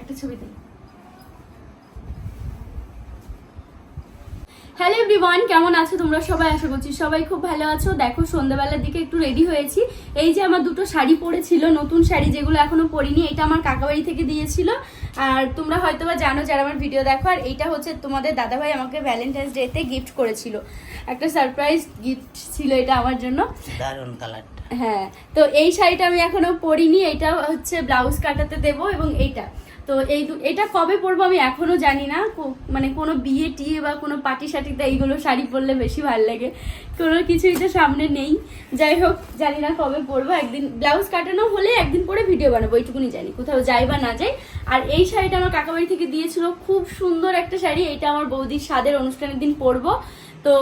একটা ছবি দিই। হ্যালো এভরিওয়ান কেমন আছো তোমরা সবাই? আশা করছি সবাই খুব ভালো আছো। দেখো সন্ধ্যাবেলার দিকে একটু রেডি হয়েছি। এই যে আমার দুটো শাড়ি পরেছিল নতুন শাড়ি যেগুলো এখনও পরিনি এটা আমার কাকাবাড়ি থেকে দিয়েছিল। আর তোমরা হয়তো বা জানো যারা আমার ভিডিও দেখো আর এইটা হচ্ছে তোমাদের দাদাভাই আমাকে ভ্যালেন্টাইন্স ডেতে গিফট করেছিল। একটা সারপ্রাইজ গিফট ছিল এটা আমার জন্য। দারুণ কালারটা হ্যাঁ তো এই শাড়িটা আমি এখনও পরিনি, এটা হচ্ছে ব্লাউজ কাটাতে দেব এবং এইটা। তো এই এটা কবে পরবো আমি এখনও জানি না মানে কোনো বিয়ে টিয়ে বা কোনো পার্টি সাটিতে এইগুলো শাড়ি পরলে বেশি ভালো লাগে। কোনো কিছুই তো সামনে নেই। যাই হোক, জানি না কবে পরবো, একদিন ব্লাউজ কাটানো হলে একদিন পরে ভিডিও বানাবো, এইটুকুনি জানি, কোথাও যাই বা না যাই। আর এই শাড়িটা আমার কাকাবাড়ি থেকে দিয়েছিল, খুব সুন্দর একটা শাড়ি এটা আমার বৌদির স্বাদের অনুষ্ঠানের দিন পরবো। তো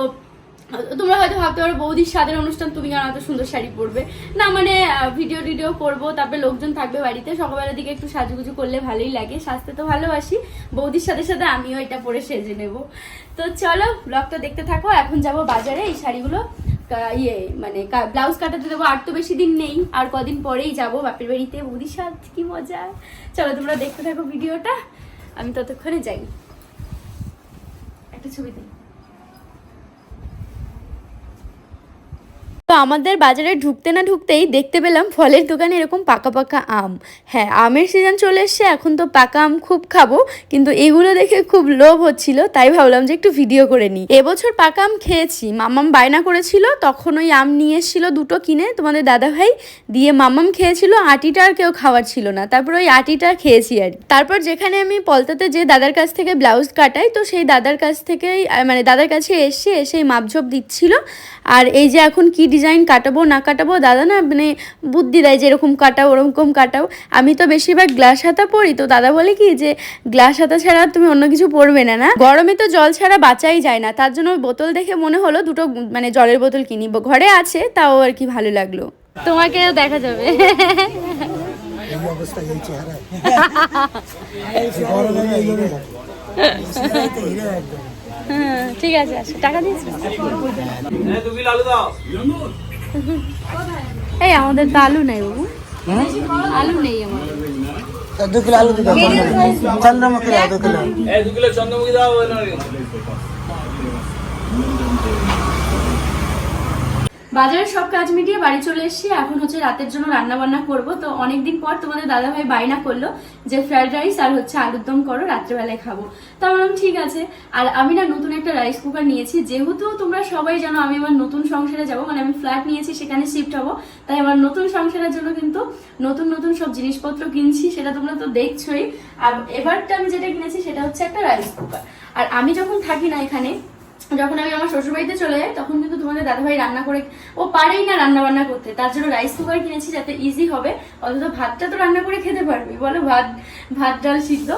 তোমরা হয়তো ভাবতে পারো, বৌদির স্বাদের অনুষ্ঠান, তুমি কেন এত সুন্দর শাড়ি পরবে। না মানে ভিডিও টিডিও করব, তারপরে লোকজন থাকবে বাড়িতে, সকালবেলার দিকে একটু সাজুগুজু করলে ভালোই লাগে, সাজতে তো ভালোবাসি, বৌদির সাথে সাথে আমিও এটা পরে সেজে নেব। তো চলো ব্লগটা দেখতে থাকো, এখন যাব বাজারে, এই শাড়িগুলো ইয়ে মানে ব্লাউজ কাটাতে দেবো, আর তো বেশি দিন নেই, আর কদিন পরেই যাব বাপের বাড়িতে বৌদির সাজ, কি মজা। চলো, তোমরা দেখতে থাকো ভিডিওটা আমি ততক্ষণে যাই। একটা ছবি দিই। তো আমাদের বাজারে ঢুকতে না ঢুকতেই দেখতে পেলাম ফলের দোকানে এরকম পাকা পাকা আম হ্যাঁ আমের সিজন চলে এসছে, এখন তো পাকা আম খুব খাব, কিন্তু এগুলো দেখে খুব লোভ হচ্ছিল, তাই ভাবলাম যে একটু ভিডিও করে নিই এবছর পাকা আম খেয়েছি, মামাম বায়না করেছিল, তখন ওই আম নিয়ে এসেছিল দুটো কিনে, তোমাদের দাদা ভাই দিয়ে মামাম খেয়েছিল, আটিটা আর কেউ খাওয়ার ছিল না, তারপর ওই আটিটা খেয়েছি আর। তারপর যেখানে আমি পলতাতে যে দাদার কাছ থেকে ব্লাউজ কাটাই, তো সেই দাদার কাছ থেকেই মানে দাদার কাছে এসে এসে মাপঝোপ দিচ্ছিল, আর এই যে এখন কি ডিজাইন কাটাবো না কাটাবো দাদা না মানে বুদ্ধি দেয় যে এরকম কাটাও ওরকম কাটাও। আমি তো বেশিরভাগ গ্লাস হাতা পরি তো দাদা বলে কি যে গ্লাস হাতা ছাড়া তুমি অন্য কিছু পরবে না না? গরমে তো জল ছাড়া বাঁচাই যায় না তার জন্য বোতল দেখে মনে হলো দুটো মানে জলের বোতল কিনি। ঘরে আছে তাও আর কি ভালো লাগল। তোমাকে দেখা যাবে। এই অবস্থা হ্যাঁ, ঠিক আছে আচ্ছা টাকা দিয়েছ? এই আমাদের তো আলু নেই বাবু। আলু নেই আমাদের দু কিলো আলু দিতে চন্দ্রমুখী দাও দু কিলো। দু কিলো চন্দ্রমুখী দাও। বাজারের সব কাজ মিটিয়ে বাড়ি চলে এসেছি। এখন হচ্ছে রাতের জন্য রান্না বান্না করব। তো অনেকদিন পর তোমাদের দাদা ভাই বাইনা করল যে ফ্রাইড রাইস আর হচ্ছে আলুর দম করো, রাত্রেবেলায় খাব। তো বললাম, ঠিক আছে। আর আমি না নতুন একটা রাইস কুকার নিয়েছি। যেহেতু তোমরা সবাই জানো আমি আমার নতুন সংসারে যাব মানে আমি ফ্ল্যাট নিয়েছি, সেখানে শিফট হব। তাই আমার নতুন সংসারের জন্য কিন্তু নতুন নতুন সব জিনিসপত্র কিনছি, সেটা তোমরা তো দেখছোই। আর এবারটা আমি যেটা কিনেছি, সেটা হচ্ছে একটা রাইস কুকার আর আমি যখন থাকি না এখানে যখন আমি আমার শ্বশুরবাড়িতে চলে যাই, তখন কিন্তু তোমাদের দাদাভাই রান্না করে ও পারেই না রান্না বান্না করতে। তার জন্য রাইস কুকার কিনেছি যাতে ইজি হবে। অথচ ভাতটা তো রান্না করে খেতে পারবি। বলো, ভাত ভাত, ডাল সিদ্ধ।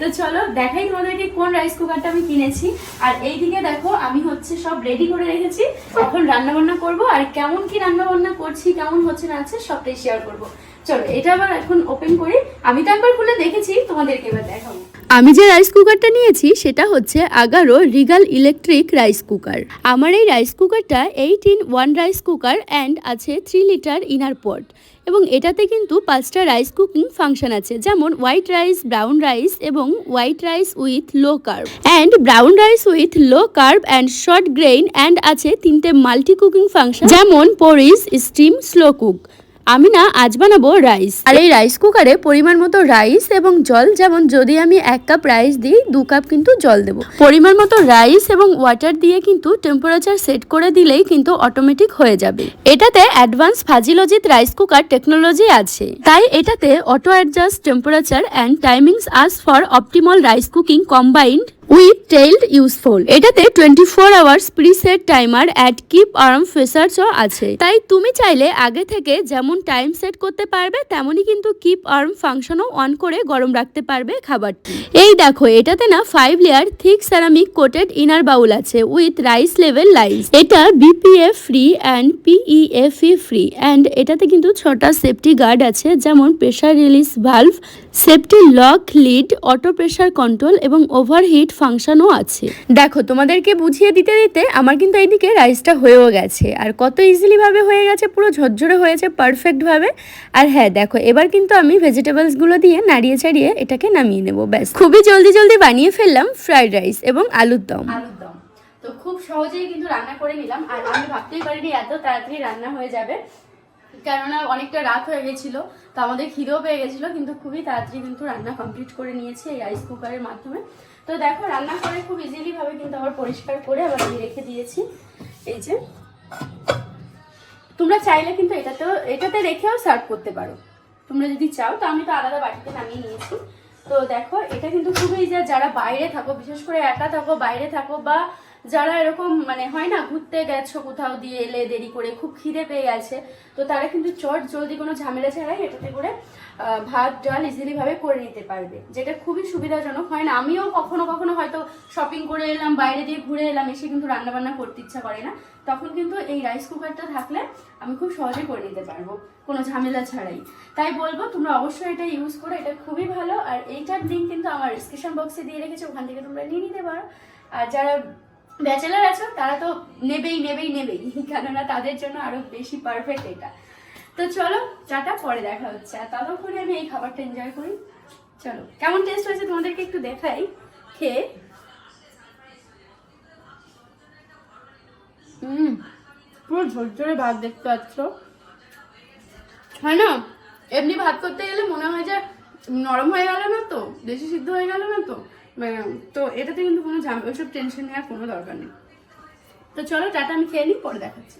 তো চলো, দেখাই তোমাদেরকে কোন রাইস কুকারটা আমি কিনেছি। আর এইদিকে দেখো, আমি হচ্ছে সব রেডি করে রেখেছি। এখন রান্না বান্না করব আর কেমন কি রান্না বান্না করছি, কেমন হচ্ছে না হচ্ছে, সবটাই শেয়ার করব। চলো, এটা আবার এখন ওপেন করি। আমি তো একবার খুলে দেখেছি, তোমাদেরকে এবার দেখাবো। আমি যে রাইস কুকারটা নিয়েছি, সেটা হচ্ছে Agaro regal electric rice cooker আমার এই রাইস কুকারটা eight in one rice cooker and আছে থ্রি লিটার ইনার পট এবং এটাতে কিন্তু পাঁচটা রাইস কুকিং ফাংশন আছে, যেমন হোয়াইট রাইস ব্রাউন রাইস এবং white rice with low carb and brown rice with low carb and short grain and আছে তিনটে মাল্টি কুকিং ফাংশন যেমন পরিস স্টিম স্লো কুক আমি না আজ বানাবো রাইস আর এই রাইস কুকারে পরিমাণ মতো রাইস এবং জল, যেমন যদি আমি এক কাপ রাইস দিই, দু কাপ কিন্তু জল দেবো। পরিমাণ মতো রাইস এবং ওয়াটার দিয়ে কিন্তু টেম্পারেচার সেট করে দিলেই কিন্তু অটোমেটিক হয়ে যাবে। এটাতে advance fuzzy logic rice cooker technology আছে। তাই এটাতে auto adjust temperature and timings as for optimal rice cooking combined with tailored useful. এটাতে twenty four hours preset timer and keep warm ফেসার্সও আছে। তাই তুমি চাইলে আগে থেকে যেমন টাইম সেট করতে পারবে, তেমনই কিন্তু কিপ আর্ম ফাংশনও অন করে গরম রাখতে পারবে খাবার এই দেখো, এটাতে না five layer thick ceramic coated inner bowl আছে উইথ রাইস লেভেল লাইস এটা BPF free and PEFE free and এটাতে কিন্তু ছটা সেফটি গার্ড আছে, যেমন pressure release valve safety lock lid auto pressure control এবং ওভারহিট ফাংশনও আছে। দেখো তোমাদেরকে বুঝিয়ে দিতে দিতে আমার কিন্তু এইদিকে রাইসটা হয়েও গেছে। আর কত ইজিলিভাবে হয়ে গেছে পুরো ঝরঝরে হয়েছে পারফেক্টভাবে আর হ্যাঁ দেখো এবার কিন্তু আমি ভেজিটেবলসগুলো দিয়ে নাড়িয়ে চাড়িয়ে এটাকে নামিয়ে নেব ব্যাস। খুবই জলদি জলদি বানিয়ে ফেললাম ফ্রাইড রাইস এবং আলুর দম। আলুর দম। তো খুব সহজেই কিন্তু রান্না করে নিলাম আর আমি ভাবতেই পারিনি এত তাড়াতাড়ি রান্না হয়ে যাবে। কেননা অনেকটা রাত হয়ে গেছিল তো আমাদের খিদেও পেয়ে গেছিল কিন্তু খুবই তাড়াতাড়ি কিন্তু রান্না কমপ্লিট করে নিয়েছি এই রাইস কুকারের মাধ্যমে। তো দেখো, রান্না করে খুব ইজিলি ভাবে কিন্তু আবার পরিষ্কার করে আবার আমি রেখে দিয়েছি। এই যে। তোমরা চাইলে কিন্তু এটাতেও, এটাতে রেখেও সার্ভ করতে পারো। তোমরা যদি চাও, তো আমি তো আলাদা বাটিতে নামিয়ে নিয়েছি। তো দেখো, এটা কিন্তু খুবই যে যারা বাইরে থাকো, বিশেষ করে একা থাকো, বাইরে থাকো বা যারা এরকম মানে হয় না, ঘুরতে গেছো কোথাও দিয়ে এলে দেরি করে, খুব খিদে পেয়ে গেছে, তো তারা কিন্তু চট জলদি কোনো ঝামেলা ছাড়াই এটাতে করে ভাত, ডাল ইজিলিভাবে করে নিতে পারবে, যেটা খুবই সুবিধাজনক, হয় না? আমিও কখনো কখনো হয়তো শপিং করে এলাম, বাইরে দিয়ে ঘুরে এলাম, এসে কিন্তু রান্নাবান্না করতে ইচ্ছা করে না, তখন কিন্তু এই রাইস কুকারটা থাকলে আমি খুব সহজে করে নিতে পারব, কোনো ঝামেলা ছাড়াই। তাই বলব, তোমরা অবশ্যই এটা ইউজ করো, এটা খুবই ভালো, আর এইটার লিঙ্ক কিন্তু আমার ডিসক্রিপশন বক্সে দিয়ে রেখেছি, ওখান থেকে তোমরা নিয়ে নিতে পারো, আর যারা ব্যাচেলার আছো তারা তো নেবেই নেবেই নেবেই। কেননা তাদের জন্য আরও বেশি পারফেক্ট এটা। তো চলো চাটা পরে দেখা হচ্ছে। আর ততক্ষণে আমি এই খাবারটা এনজয় করি। চলো কেমন টেস্ট হয়েছে তোমাদেরকে একটু দেখাই? খেয়ে। হুম। পুরো ঝরঝরে ভাত দেখতে পাচ্ছ। হয় না? এমনি ভাত করতে গেলে মনে হয় যে নরম হয়ে গেল না তো? বেশি সিদ্ধ হয়ে গেল না তো? মানে, তো এটাতে কিন্তু কোনো ওইসব টেনশন নেওয়ার কোনো দরকার নেই। তো চলো টাটা আমি খেয়ে নিই পরে দেখাচ্ছি।